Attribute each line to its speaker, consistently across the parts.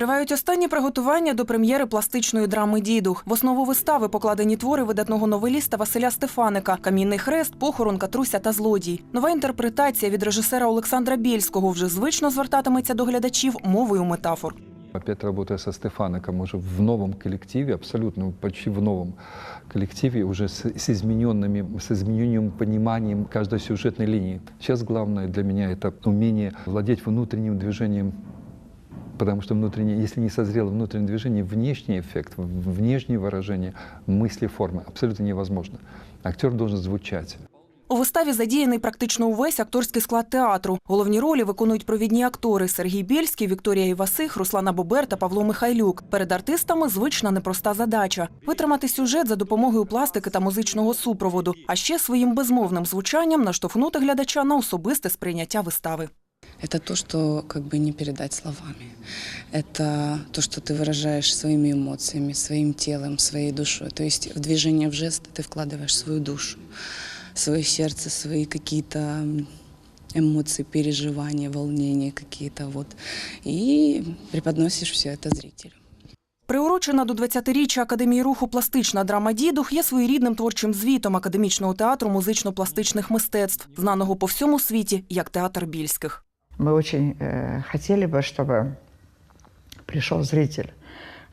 Speaker 1: Тривають останні приготування до прем'єри пластичної драми Дідух. В основу вистави покладені твори видатного новеліста Василя Стефаника Камінний хрест, похорон, катруся та злодій. Нова інтерпретація від режисера Олександра Бєльського вже звично звертатиметься до глядачів мовою метафор.
Speaker 2: Опять работая со Стефаником уже в новом коллективе, абсолютно почти в новом коллективе, уже с, с измененными, с измененным пониманием каждой сюжетной линии. Сейчас главное для меня это умение владеть внутренним движением, потому что внутреннее, если не созрело внутреннее движение, внешний эффект, в- внешнее выражение мысли, формы абсолютно невозможно. Актер должен звучать.
Speaker 1: У виставі задіяний практично увесь акторський склад театру. Головні ролі виконують провідні актори Сергій Бєльський, Вікторія Івасих, Руслана Бобер та Павло Михайлюк. Перед артистами звична непроста задача витримати сюжет за допомогою пластики та музичного супроводу, а ще своїм безмовним звучанням наштовхнути глядача на особисте сприйняття вистави.
Speaker 3: Это то, что как бы не передать словами. Это то, что ты выражаешь своими эмоциями, своим телом, своей душой. То есть в движение, в жест ты вкладываешь свою душу, свое сердце, свои какие-то м, эмоции, переживания, волнения какие-то вот. И преподносишь все это зрителю.
Speaker 1: Приурочена до 20-річчя Академії руху пластична драма Дідух є своєрідним творчим звітом академічного театру музично-пластичних мистецтв, знаного по всьому світі як театр більських.
Speaker 4: Мы очень э, хотели бы, чтобы пришел зритель,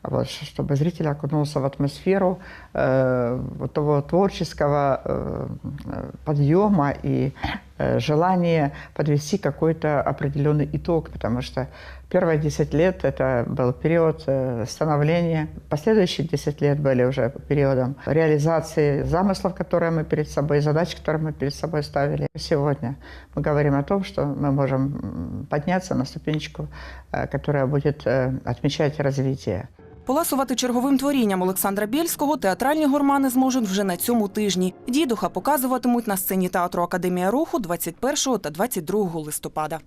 Speaker 4: вот, чтобы зритель окунулся в атмосферу э, вот того творческого э, э, подъема и э, желания подвести какой-то определенный итог, потому что первые 10 лет это был период э, становления, последующие 10 лет были уже периодом реализации замыслов, которые мы перед собой, задач, которые мы перед собой ставили. Сегодня мы говорим о том, что мы можем подняться на ступенечку, э, которая будет отмечать развитие.
Speaker 1: Поласувати черговим творінням Олександра Бєльського театральні гурмани зможуть вже на цьому тижні. Дідуха показуватимуть на сцені театру Академія руху 21 та 22 листопада.